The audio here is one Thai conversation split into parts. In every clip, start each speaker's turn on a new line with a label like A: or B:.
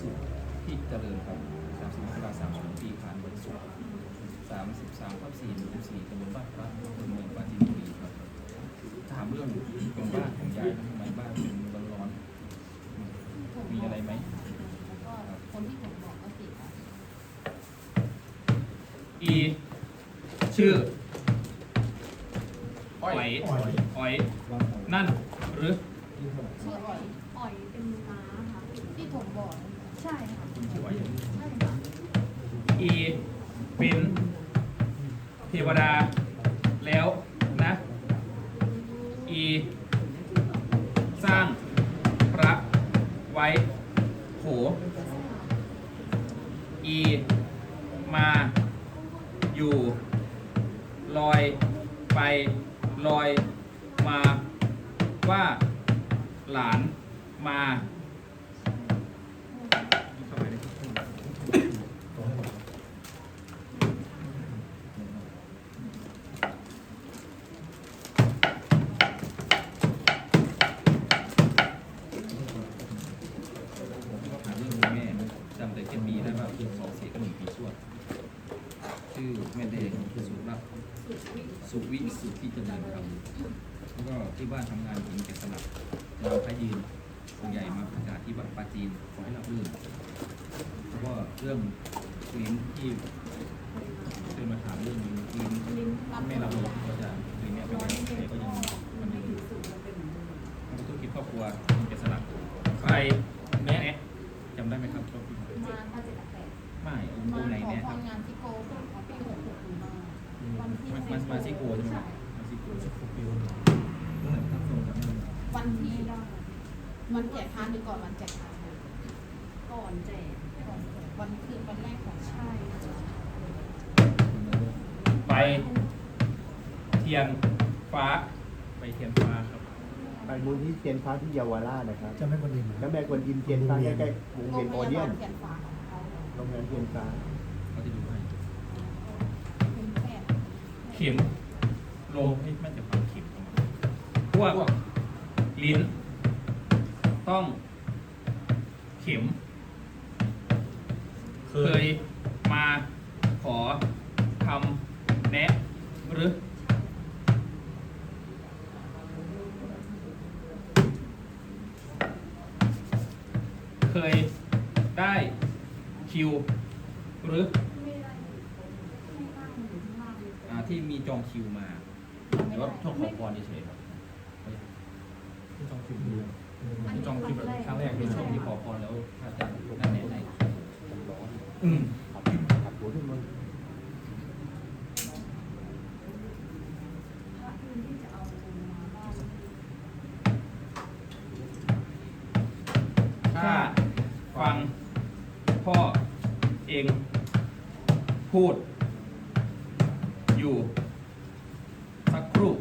A: สุที่เจริญครับสามสิบมกราสามสองปีผ่านวันศุกร์สามสิบสามทับสี่หมู่สี่ตำบลบ้านพระอำเภอเมืองปราจีนบุรีครับ ถามเรื่องของบ้านของยายทำไมบ้านเป็นร้อนๆมีอะไรไหม
B: คนที่ผมบอกก็ติด
A: อีชื่ออ้อยอ้อยนั่นหรือ
B: ชื่ออ๋อย
C: อ่อยเป็นม้าค่ะ
B: ที่ผมบอก
C: ใช่ค่
A: ครอบครัวถึงแก่สลักใครแม่จำได้ไหมครับชอบพี่
C: มาถ้าเจ็ดแปด
A: ไม่อง
B: มา
A: ค์ไหน
B: ขอ
A: แน่
B: พ
A: ครับ
B: รงานที่โกของปีหกหกมา
C: วันที่
A: มามามาซิโกใช่ไหมครับมาซิโกสิบหกปีวันเมื่อไหร่ครับตรงกับนั้น
B: วันที่
C: ไม่ได้
B: มันแจกทานหรือก่อนวันแจกทาน
C: ก่อนแจก
B: ก่อนวันคืนวันแรกของ
C: ใช่
A: ไปเทียนฟ้า ไปเทียนฟ้าครับ
D: ไปมูลที่เทียนฟ้าที่เยาวราชนะครับ
E: จะไม่คนดิน
D: แล้วแม่คนอินเทียนฟ้าใกล้ๆวง
B: โร
D: เวีย
B: ง
D: น
B: พ
D: โอเดีย
B: ยานบาลเทียนฟ้าของเขา
D: โรงงานเทียนฟ้า
A: เขาจะดูให้
B: เป็นแพทย์
A: เข็มลงให้มันจะฟังเข็มเข้ามาพวกลิ้น ต้อง เข็ม เคยมาขอคำแนะหรือ เคยได้คิวหรือ
C: ไม่ได้ไม่ได้อยู่ข้างล่าง
A: อ่าที่มีจองคิวมาแต่ว่าช่วงขอพรเฉยๆครับ
E: จองคิวดู
A: ที่จองคิวแบบครั้งแรกเป็นช่วงที่ขอพรแล้วพระอาจารย์นั่นแหละให้อืม
C: พู
A: ด อยู่ สักครู่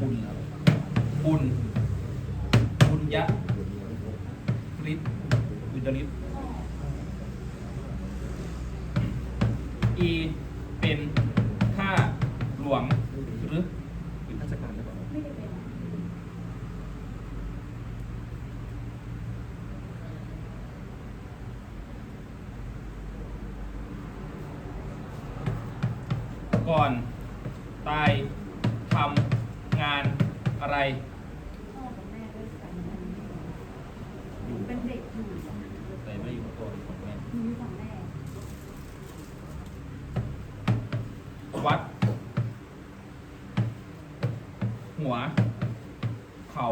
A: บุญครับบุญบุญยะฤทธิ์บุญยฤทธิ์อีเป็นข้าหลวงหรือเป็นราชการหรือเปล่า
C: ไม่ได้เป็น
A: ก่อน ตายทำงานอะไร
C: พ่อกับแม่ด้วยกัน
A: อยู่
C: เป็นเด็กอยู่
A: แต่ไม่ได้อยู่กับตัวของแม่
C: มีฝั่งแม่
A: วัด หัว เขา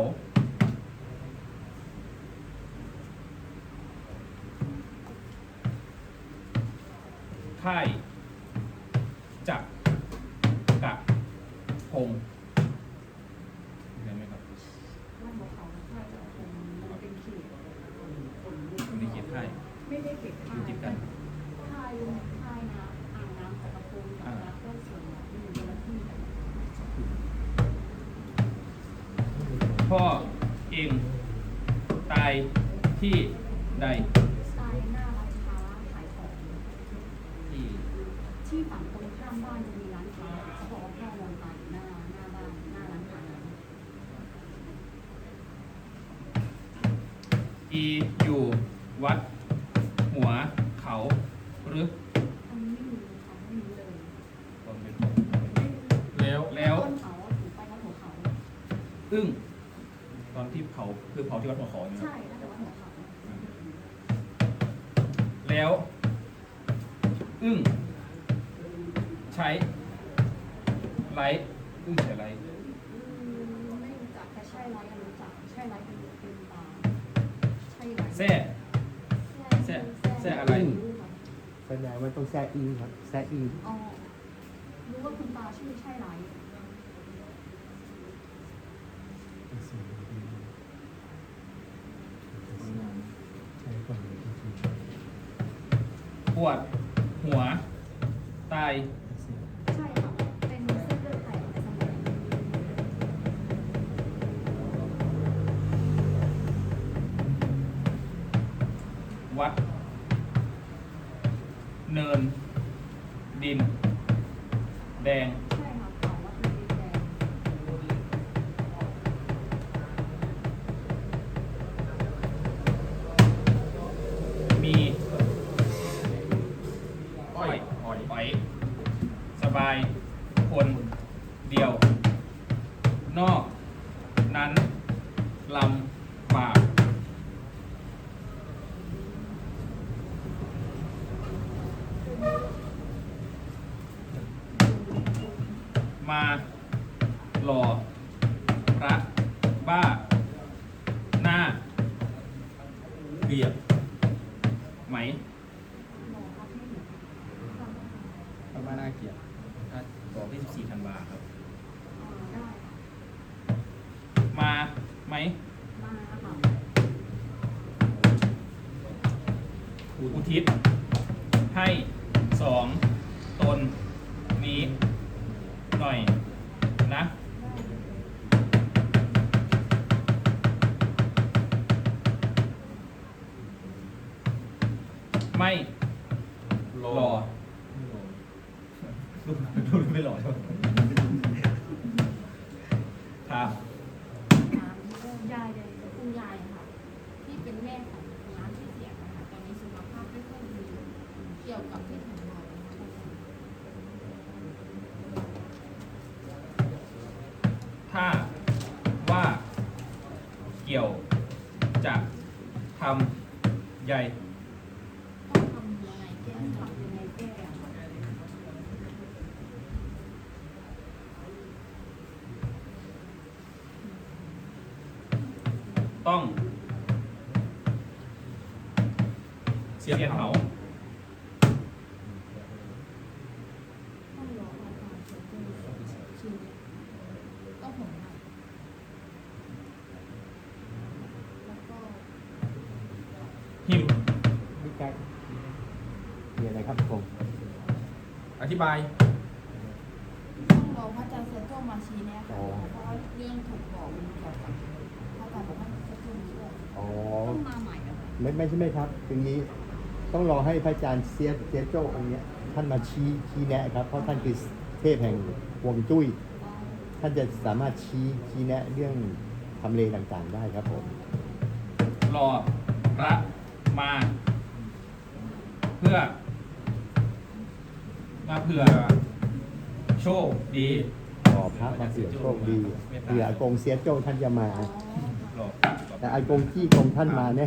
A: ค่ายจักร กะพงเห็นไหมครับ
C: บ้านของเขาใช่แล้วเป็นมันเป็นเขต
A: ค่าย
C: ไม่ได้เก็บ
A: อ
C: ค่า
A: ยู่ติดกัน
C: ค่ายค่ายน้ำอ่างน้ำกับกระโปรงกับน้ำก็ส่วนอยู่คนละที่กัน
A: พ่อเองตายที่ใด
C: ตายหน้าร้านค้าขายของ
A: ที่
C: ที่ฝั่งตรงข้ามบ้านจะมีร้านค้าเขาบอกว่าพ่อนอนตายอยู่หน้าหน้าบ้านหน้าร้านค้านั้น
A: อีอยู่วัดหัวเขาหรือ
C: อันนี้ไม่มีค่ะไม่มีเลย
A: ตอนเป็น
E: แล้ว
A: แล้ว
C: ต้นเขาถึงไปวัดหัวเขา
A: อึ้ง
E: ตอนที่เผาคือเผาที่วัดหัวขอเนี่ย
C: ใช่น่าจะวัดหัวเขา
A: แล้ว อึ้งใช้ไลท์อึ้งใช้ไลท์
C: แส
D: ดงว่าต้องแซ่อิงครับแซ่อิง
C: อ๋อรู้ว่าคุณตาชื่อใช่ไร
E: ใช้ก่อนเลยจริง
A: ปวดหัว ตาย ที่14ธันวาครับ
C: อ่าได้ค่ะ
A: มาไหม
C: มาค่ะ
A: อุทิศให้
C: ถ้า
A: ว่าเกี่ยวจะทำใหญ่
C: ต้องทำยังไงแก้ทำยังไงแก้อะค่ะ
A: ต้อง
E: เสียบเผา
C: ต้องรออาการเสร็จจนชินต้องห่มใหม่แล้วก็
A: หิม
D: พี่แก๊กมีอะไรครับผม
E: อ ธิบาย
B: ต้องรอพระอาจารย์เซโตมาชี้แน่ค่ะเพราะว่าเรื่องถูกบอกมันเกี่ยวกับพระอาจารย์บอกให้เซโตมาช่วย
D: อ๋อ
C: ต้องมาใหม่อะค่ะ
D: ไม่ไม่ใช่ไหมครับตรงนี้ต้องรอให้พระอาจารย์เซียเซียโจ้องค์เนี้ยท่านมาชี้ชี้แนะครับ เพราะท่านคือเทพแห่งฮวงจุ้ย ท่านจะสามารถชี้ชี้แนะเรื่องทำเลต่างๆได้ครับผม
A: รอพระมา เพื่อ มาเพื่อโชคดี
D: ขอพระมาเสือโชคดีเผื่ออากงเซียโจ้ท่านจะมา
B: อ๋อ
A: รอ
D: แต่อากงจี้กงท่านมาแน่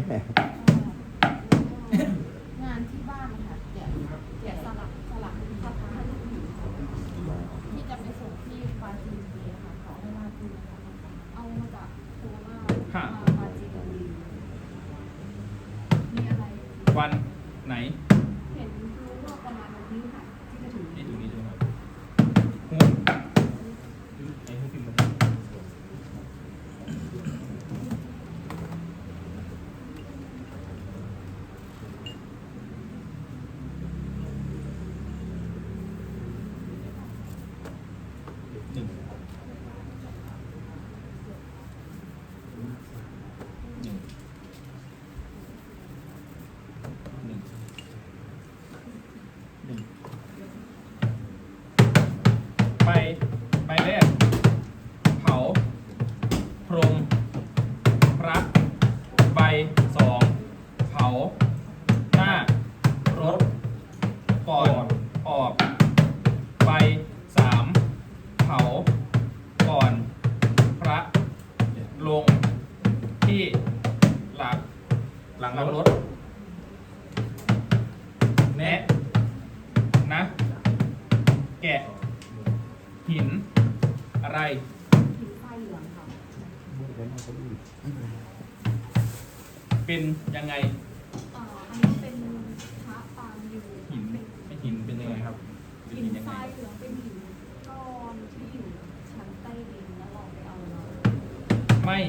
C: ไม่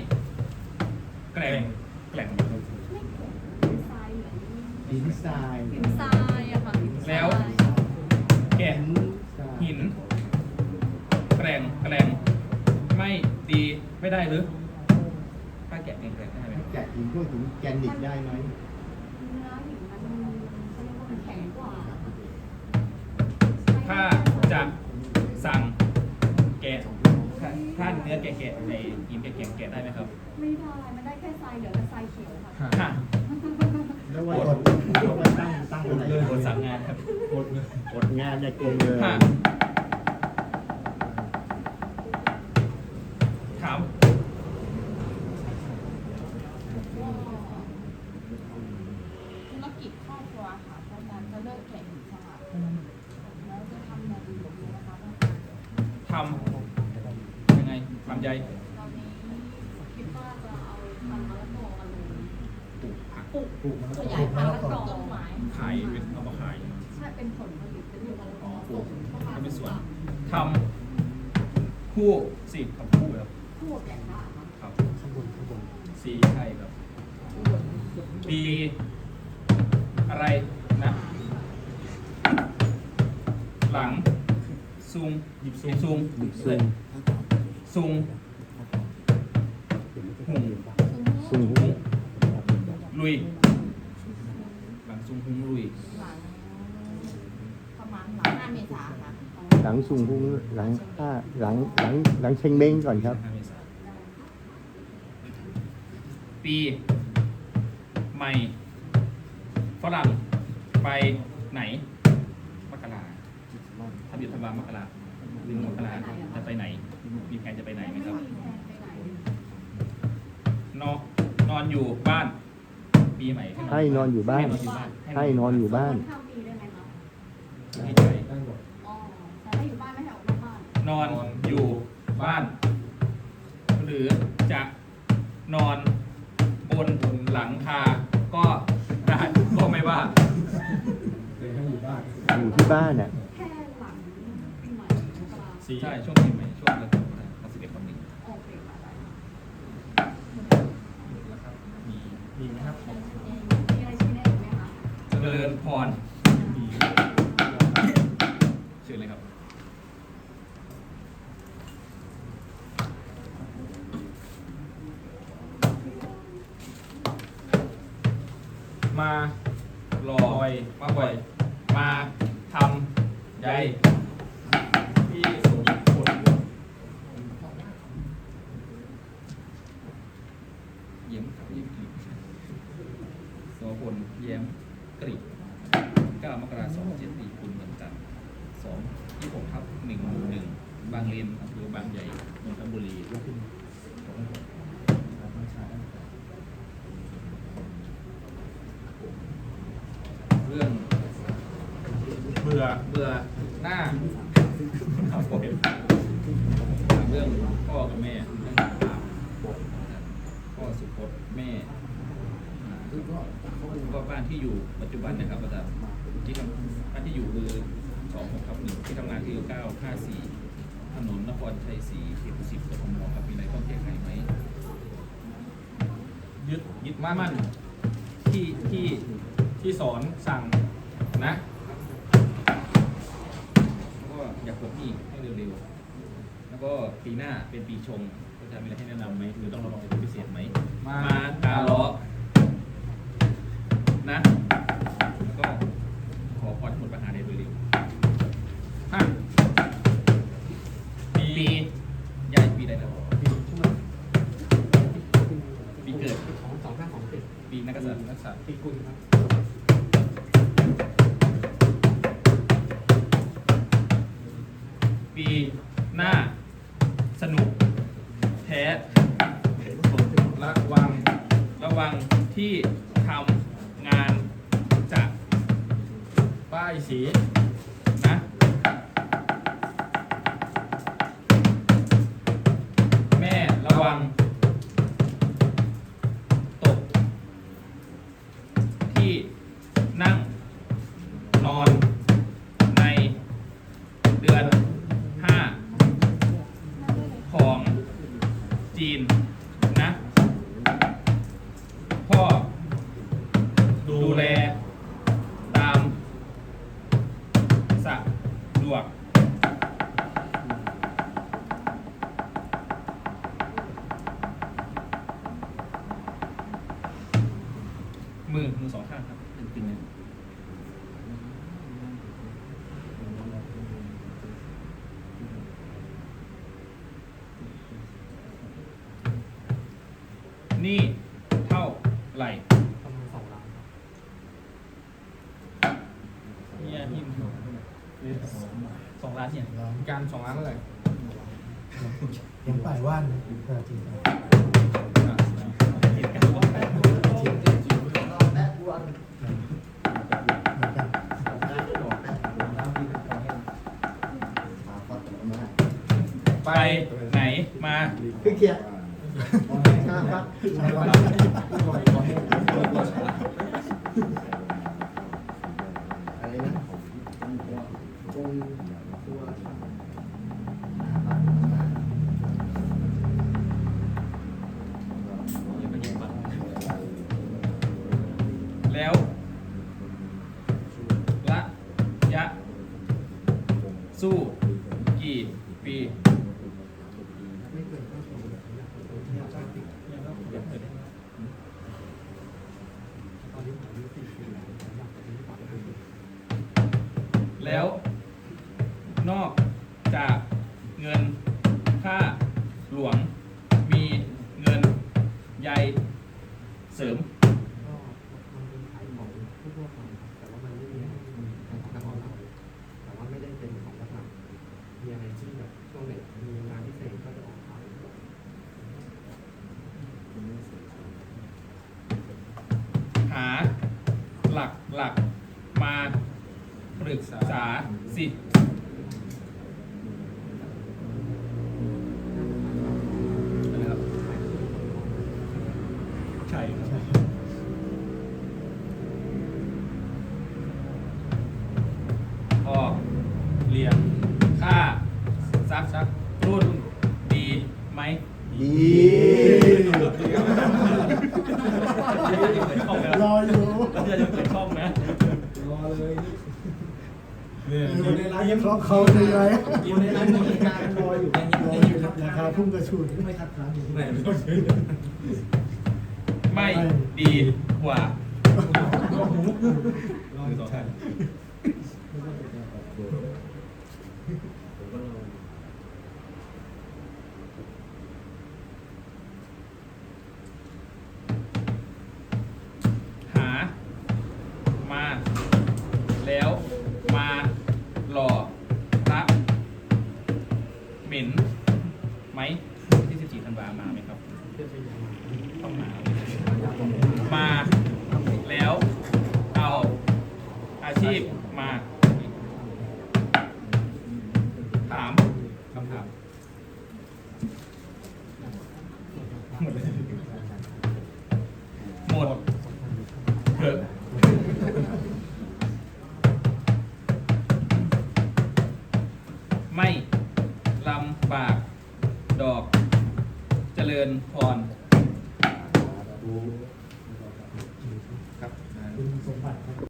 C: แก
A: ร่งแกร่ง
C: ไม่เกิดเป็นทรายเหลือง
D: ดินทราย
C: หินทรายอะค่ะหินทราย
A: แล้ว แกะ
D: ทราย
A: หิน แกร่งแกร่งไม่ดีไม่ได้หรือ
E: ถ้าแกะแกะได้ไหม
D: แกะหินพวกหินแกรนิตได้ไหม
C: เนื้อหินมันเขาเรียกว่ามันแข็งกว่า
A: ถ้าจะสั่งแกะ ถ้าถ้าเนื้อแกะแกะในหินแกะแกะแกะได้ไหมครับ
C: ไม่ได้ มันได้แค่ทรายเหลืองกับทรายเขียวค่ะ
A: ค่ะ
D: แล้ววันแล้ววันตั้งตั้งอะไร
A: โดนสั่งงานครับ
D: อดอดงานจะเกินเลย
A: ค่ะ
B: ค่ะค
A: รับ
D: ข้างบนข้างบน
A: สีใช่ครับ ปีอะไรนะ หลังซุงหยิบซุงซุง
D: หยิบซุง
A: ซุงหุง
D: ซุง
A: หุงลุย หลังซุงหุงลุย
B: หลังประมาณหลังห้าเมษาค่ะ
D: หลังซุงหุ้งหลังห้าหลังหลังหลังเชงเม้งก่อนครับ
A: ห้าเมษา ปีใหม่ฝรั่งไปไหน มกราทำอยู่ธันวามกราหรือมกราจะไปไหน มีแผนจะไปไหนไหม
C: ไม่
A: ครับ
C: มีแผนไปไหน
A: นอนนอนอยู่บ้าน ปีใหม่
D: ให้นอนอยู่บ้าน
A: ให้นอนอยู่บ้าน
D: ให้นอนอยู่บ้าน
C: ข้ามปีได้ไหมคะ
A: ให้ใจ
C: อ๋อแต่ถ้าอยู่บ้านไม่ให้ออกนอกบ้าน
A: นอนอยู่บ้าน หรือจะนอน บนหลังคา ก็ได้ก็ไม่ว่า
D: อยู่ที่บ้านน่ะ
C: แค่หลังปีใหม่มกรา
A: ใช่ช่วงปีใหม่ช่วงเริ่มต้นวันสิบเอ็ดวันหนึ่ง
C: โอเคค่ะได้
A: มีมีไหมครับ
C: มีอะไรชี้แนะอีกไหมคะ
A: เจริญพรเชิญเลยครับ บา
E: งเลนอำเภอบางใหญ่นนทบุรีเรื่อง
A: เบื่อ
E: เบื่อหน้าครับผมเรื่องพ่อกับแม่เรื่องตามพ่อสุพจน์แม่อ่าก็บ้านที่อยู่ปัจจุบันนะครับอาจารย์ที่ทำบ้านที่อยู่คือสองหกทับหนึ่งที่ทำงานที่เก้าห้าสี่ ถนนนครชัยศรีเขตสิบกทมครับมีอะไรต้องแก้ไขไหม
A: ยึดยึดมั่นที่ที่ที่สอนสั่งนะ
E: แล้วก็อยากปลดหนี้ให้เร็วๆ แล้วก็ปีหน้าเป็นปีชงอาจารย์มีอะไรให้แนะนำไหมหรือต้องระวังเป็นพิเศษไหม
A: มา
E: มาตาล้อนะ นักษัตริย์
A: นักษัตริย์
F: ปีกุลครับ
A: ปีหน้า สนุก แท้ ระวัง ระวังที่ทำงานจะป้ายสี
G: สองล้าน
A: เท่า
G: ไหร่
E: ยังป่ายว่านเออจริง
A: เหตุการณ์ว่า
E: เหมือนกัน
A: ไปไหนมา
D: คือเขียห้าพัด
E: รา
A: แล้วละยะ สู้กี่ปี
E: แล้ว
A: หลั
E: กมาปรึกษา
A: สิทธิ เดี๋
E: ย
A: วจะเปิดช่องนะ
G: รอเลย
E: อยู่ในร้านยังเขาเขาเลยไหมอยู่ในร้านมีการรออยู่รออยู่ราคาพุ่งกระชูดไม่คัดค้านอยู่ที่ไหน
A: ไม่ดีกว่า
G: ที่
A: สิบสี่ธันวามาไหมครับ ต้องมา มาแล้วเอาอาชีพมา ญพร
D: ดู